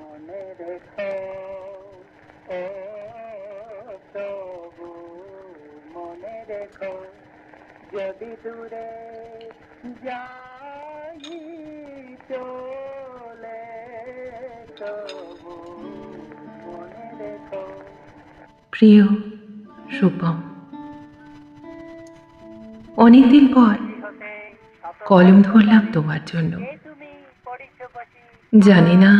মনে মনে রেখো যদি দূরে যাই চলে তবু মনে রেখো প্রিয় রূপম, অনেকদিন পর কলম ধরলাম তোমার জন্য। জানি না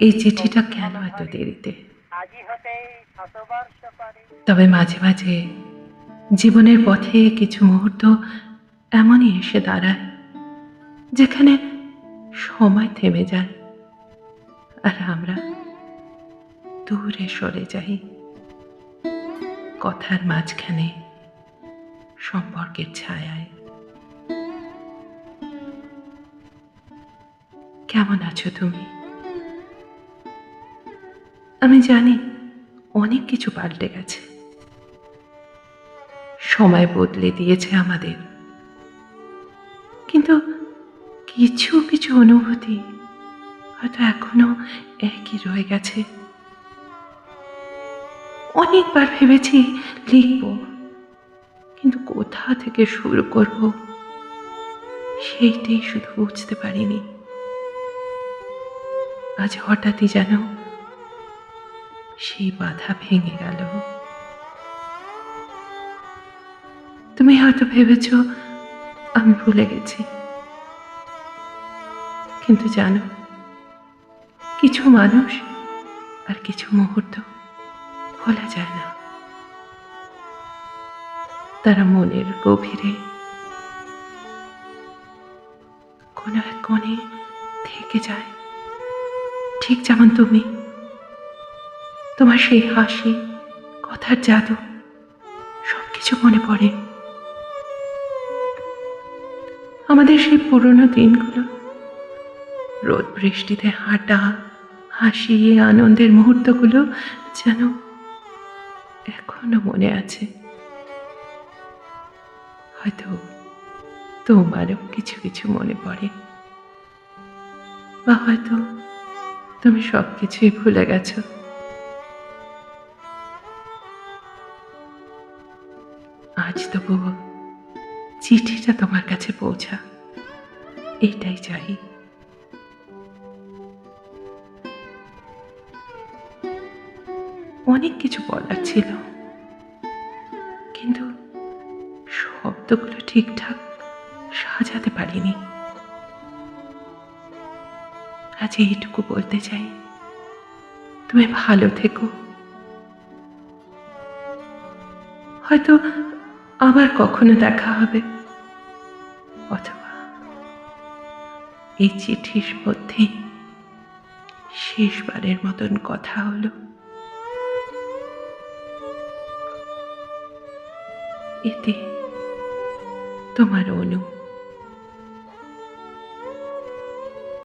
এই চিঠিটা কেন এত দেরিতে? তবে মাঝে মাঝে জীবনের পথে কিছু মুহূর্ত এমনই এসে দাঁড়ায়, যেখানে সময় থেমে যায় আর আমরা দূরে সরে যাই। কথার মাঝখানে সম্পর্কের ছায়ায়। কেমন আছো তুমি? আমি জানি অনেক কিছু পাল্টে গেছে। সময় বদলে দিয়েছে আমাদের। কিন্তু কিছু কিছু অনুভূতি হয়তো এখনও একই রয়ে গেছে। অনেকবার ভেবেছি লিখব, কিন্তু কোথা থেকে শুরু করব সেইটাই শুধু বুঝতে পারিনি। আজ হঠাৎই যেন সেই বাধা ভেঙে গেল। তুমি হয়তো ভেবেছ আমি ভুলে গেছি। কিন্তু জানো, কিছু মানুষ আর কিছু মুহূর্ত ভোলা যায় না। তারা মনের গভীরে কোনো এক কোণে থেকে যায়। ঠিক যেমন তুমি। তোমার সেই হাসি, কথার জাদু সব কিছু মনে পড়ে। আমাদের সেই পুরনো দিনগুলো, রোদ বৃষ্টিতে হাঁটা, হাসি, আনন্দের মুহূর্তগুলো যেন এখনও মনে আছে। হয়তো তোমারও কিছু কিছু মনে পড়ে। বা হয়তো তুমি সব কিছুই ভুলে গেছো। আজ তবুও চিঠিটা তোমার কাছে পৌঁছা। এটাই চাই। অনেক কিছু বলার ছিল। কিন্তু শব্দগুলো ঠিকঠাক সাজাতে পারিনি। আজ এইটুকু বলতে চাই, তুমি ভালো থেকো। হয়তো আবার কখনো দেখা হবে, অথবা এই চিঠির মধ্যে শেষবারের মতন কথা হলো। এতে তোমার অনু